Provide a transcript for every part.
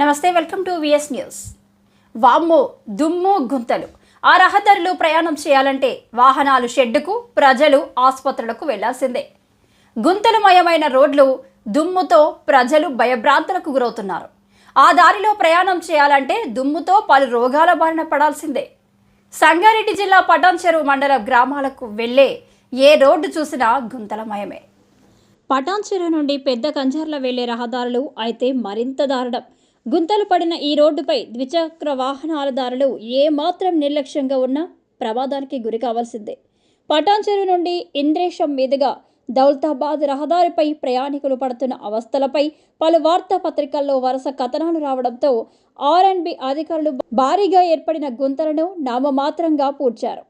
నమస్తే welcome to VS news. వామ్మో దుమ్ము గుంతలు. ఆ రహదారులు ప్రయాణం చేయాలంటే వాహనాలు షెడ్డుకు ప్రజలు ఆసుపత్రులకు వెళ్ళాల్సిందే. గుంతలమయమైన రోడ్లు దుమ్ముతో ప్రజలు భయభ్రాంతులకు గురవుతున్నారు. ఆ దారిలో ప్రయాణం చేయాలంటే దుమ్ముతో పలు రోగాల బారిన పడాల్సిందే. సంగారెడ్డి జిల్లా పటాన్ చెరువు మండల గ్రామాలకు వెళ్ళే ఏ రోడ్డు చూసినా గుంతలమయమే. పటాన్ చెరువు నుండి పెద్ద కంజర్ల వెళ్ళే రహదారులు అయితే మరింత దారుణం. గుంతలు పడిన ఈ రోడ్డుపై ద్విచక్ర వాహనాలదారులు ఏమాత్రం నిర్లక్ష్యంగా ఉన్నా ప్రమాదానికి గురి కావాల్సిందే. పటాన్ చెరువు నుండి ఇంద్రేశం మీదుగా దౌలతాబాద్ రహదారిపై ప్రయాణికులు పడుతున్న అవస్థలపై పలు వార్తాపత్రికల్లో వరుస కథనాలు రావడంతో ఆర్ అండ్ బి అధికారులు భారీగా ఏర్పడిన గుంతలను నామమాత్రంగా పూడ్చారు.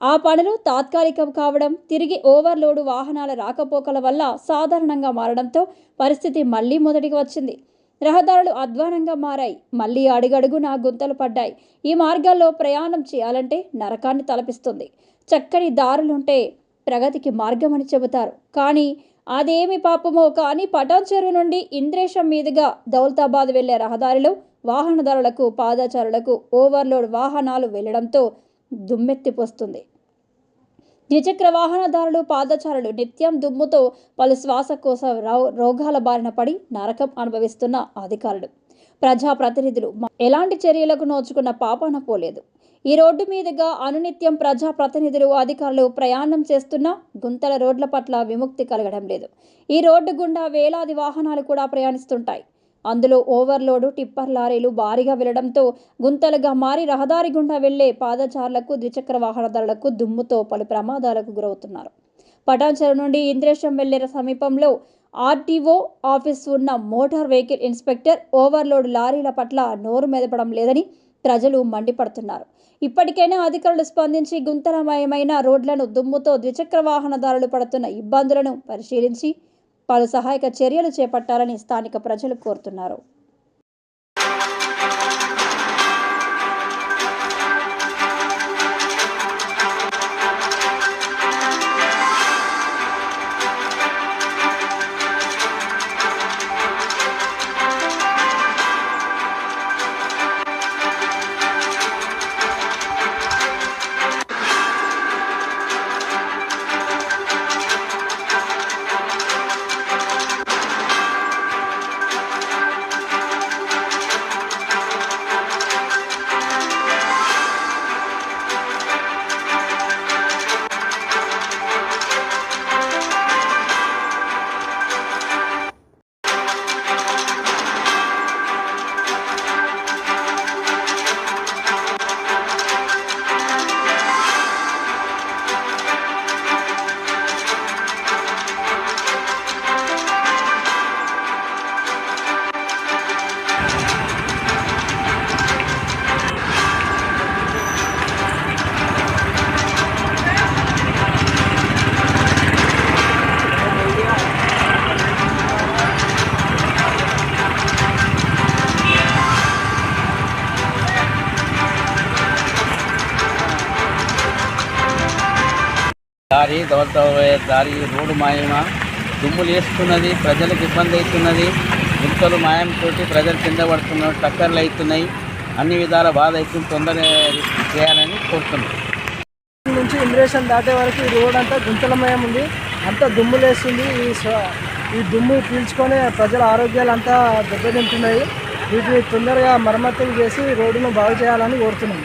ఆ పనులు తాత్కాలికం కావడం తిరిగి ఓవర్లోడు వాహనాల రాకపోకల వల్ల సాధారణంగా మారడంతో పరిస్థితి మళ్ళీ మొదటికి వచ్చింది. రహదారులు అధ్వానంగా మారాయి. మళ్ళీ అడుగడుగునా గుంతలు పడ్డాయి. ఈ మార్గాల్లో ప్రయాణం చేయాలంటే నరకాన్ని తలపిస్తుంది. చక్కని దారులుంటే ప్రగతికి మార్గమని చెబుతారు. కానీ అదేమి పాపమో కానీ పటాన్ చెరువు నుండి ఇంద్రేశం మీదుగా దౌలతాబాద్ వెళ్ళే రహదారిలో వాహనదారులకు పాదచారులకు ఓవర్లోడ్ వాహనాలు వెళ్ళడంతో దుమ్మెత్తిపోస్తుంది. ద్విచక్ర వాహనదారులు పాదచారులు నిత్యం దుమ్ముతో పలు శ్వాసకోశ రో- రోగాల బారిన పడి నరకం అనుభవిస్తున్న అధికారులు. ప్రజాప్రతినిధులు ప్రతినిధులు ఎలాంటి చర్యలకు నోచుకున్న పాపాన పోలేదు. ఈ రోడ్డు మీదుగా అనునిత్యం ప్రజాప్రతినిధులు అధికారులు ప్రయాణం చేస్తున్నా గుంతల రోడ్ల పట్ల విముక్తి కలగడం లేదు. ఈ రోడ్డు గుండా వేలాది వాహనాలు కూడా ప్రయాణిస్తుంటాయి. అందులో ఓవర్లోడు టిప్పర్ లారీలు భారీగా వెళ్ళడంతో గుంతలుగా మారి రహదారి గుండా వెళ్ళే పాదచారులకు ద్విచక్ర వాహనదారులకు దుమ్ముతో పలు ప్రమాదాలకు గురవుతున్నారు. పటాన్చెరు నుండి ఇంద్రేశం వెళ్ళే సమీపంలో ఆర్టీఓ ఆఫీస్ ఉన్న మోటార్ వెహికల్ ఇన్స్పెక్టర్ ఓవర్లోడ్ లారీల పట్ల నోరు మెదపడం లేదని ప్రజలు మండిపడుతున్నారు. ఇప్పటికైనా అధికారులు స్పందించి గుంతలమయమైన రోడ్లను దుమ్ముతో ద్విచక్ర వాహనదారులు పడుతున్న ఇబ్బందులను పరిశీలించి పలు సహాయక చర్యలు చేపట్టాలని స్థానిక ప్రజలు కోరుతున్నారు. దారి దోలతో దారి రోడ్డు మాయమా దుమ్ము లేస్తున్నది ప్రజలకు ఇబ్బంది అవుతున్నది. గుంతలు మాయంతో ప్రజలు కింద పడుతున్నారు టక్కర్లు అవుతున్నాయి. అన్ని విధాల బాధ అవుతుంది తొందరగా చేయాలని కోరుతున్నాం. నుంచి ఇంద్రేషన్ దాటే వరకు ఈ రోడ్ అంతా గుంతలమయం ఉంది. అంతా దుమ్ము లేస్తుంది ఈ ఈ దుమ్ము పీల్చుకొని ప్రజల ఆరోగ్యాలు అంతా దెబ్బతింటున్నాయి. వీటిని తొందరగా మరమ్మతులు చేసి రోడ్డును బాగు చేయాలని కోరుతున్నాం.